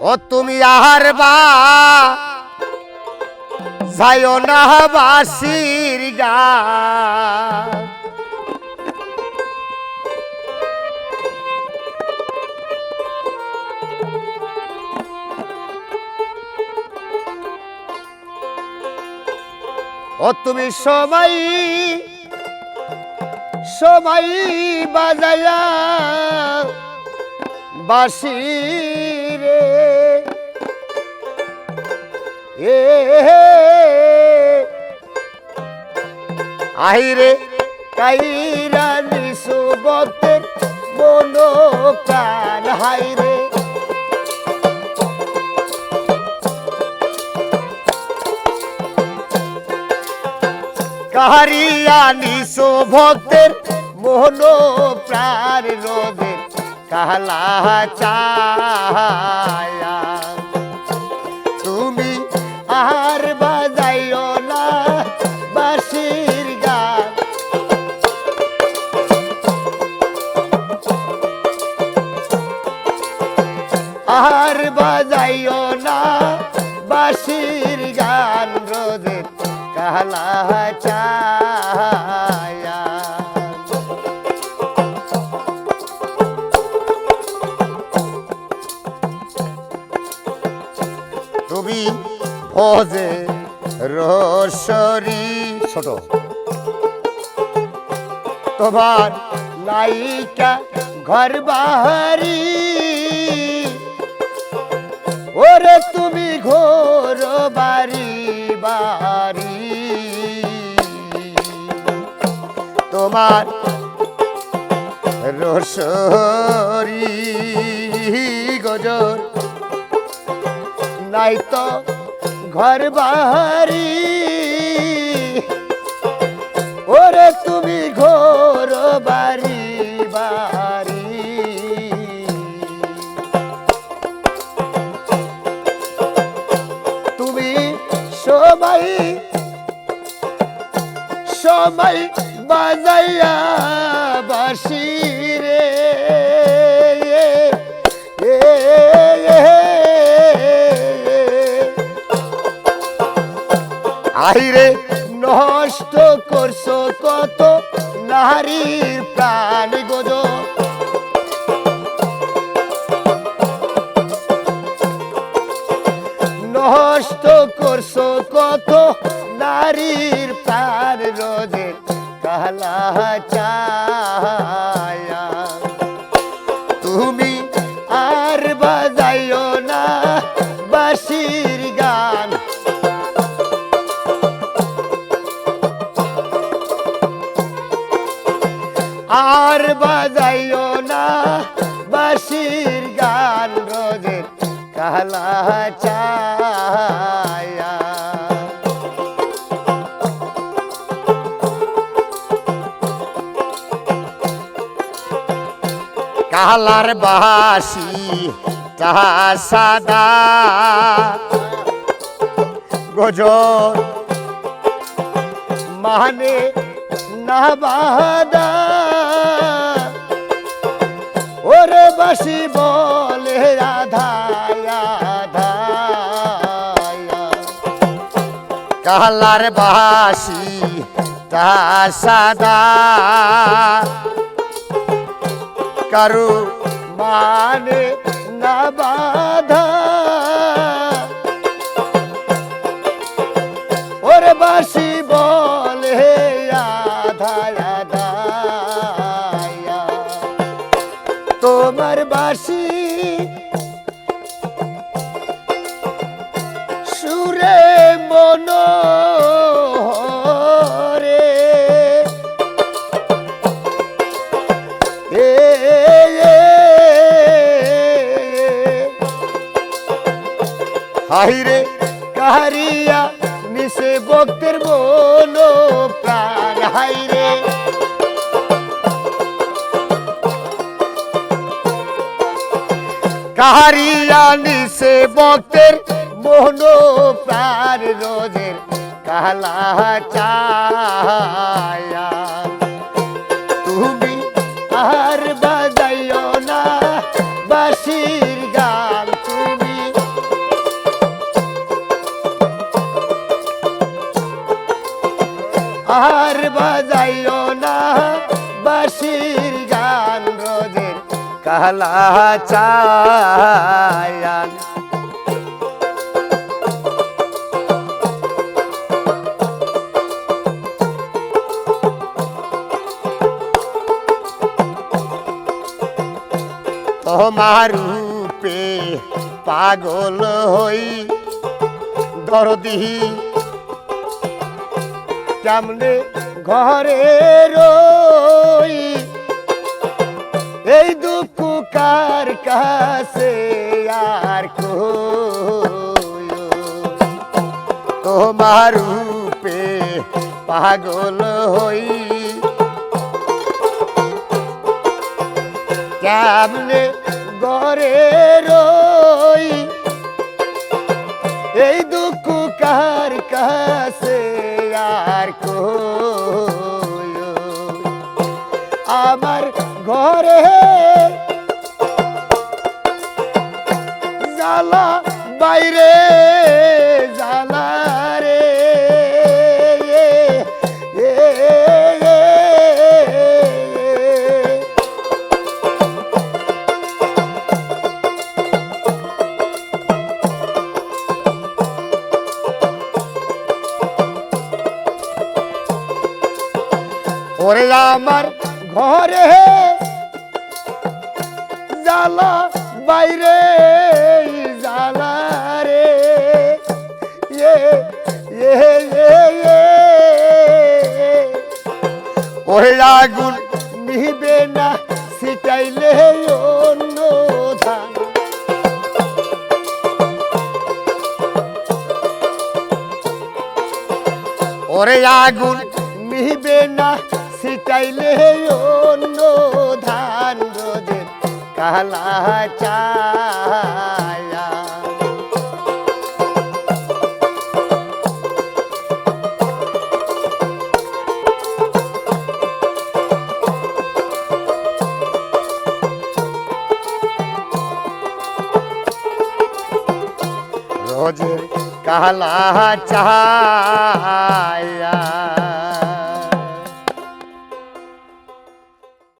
ও তুমি আহার বা। না গা। ও তুমি সবাই সবাই বাজায়া। বাসি রে। এ আহিরে কাইরা নিসুবতের মনো প্রাণ হাইরে কাহারিয়া নিসো মোহন প্রাণ রোদে কাহলা চায়া তুমি আর বাজাইও না বাসির গান আর বাজাইও না বাসির গান রোদে কাহলা চায়া ভোজে রসরি। ছোট। তোমার নায়িকা ঘর বাহারি। ওরে তুমি ঘোর বাড়ি বাড়ি। তোমার রসরি গজর নাই তো ঘর বাহারি। ওরে তুমি ঘোর বাড়ি বাড়ি তুমি সবাই সবাই বাজাইয়া বাসি। আহিরে নষ্ট করছ কত নারীর প্রাণ গোজ। নষ্ট করছ কত নারীর প্রাণ রোজে, কালা চায়া আর বাজাইও না বাসির গান রোজের কালা চায়া কালার বাসি তাহা সাদা। গজর মানে না বাদা ওরে বাসি বলে রাধা রাধা। কালার বাসি, তা সাদা। কারু মানে না বাধা। ওরে বাসি সুরে মন রে হাইরে কাহারিয়া নিসে ভক্তের মন প্রাণ হাইরে। কাহারিয়া নিসে ভক্তের বন প্রার রোজের কালা চায়া তুমি আর বাজাইও না বাসির গাল তুমি আর বাজাইও না বাসির গাল রোজের কালা চায়া রূপে পাগল হই। দরদি কেমনে ঘরে রই। এই দুঃখ কার কাছে আর তোমার রূপে পাগল হই। কেমনে গরে রই? এই দুঃখ কার কাছে আর আমার ঘরে জালা বাইরে জালা আমার ঘরে। জালা বাইরে জালা রে। না সিটাইলে ওরে আগুন নিবে না সিটাইলে অন্য ধান রোদের কালা চায়া রোজের কালা চায়া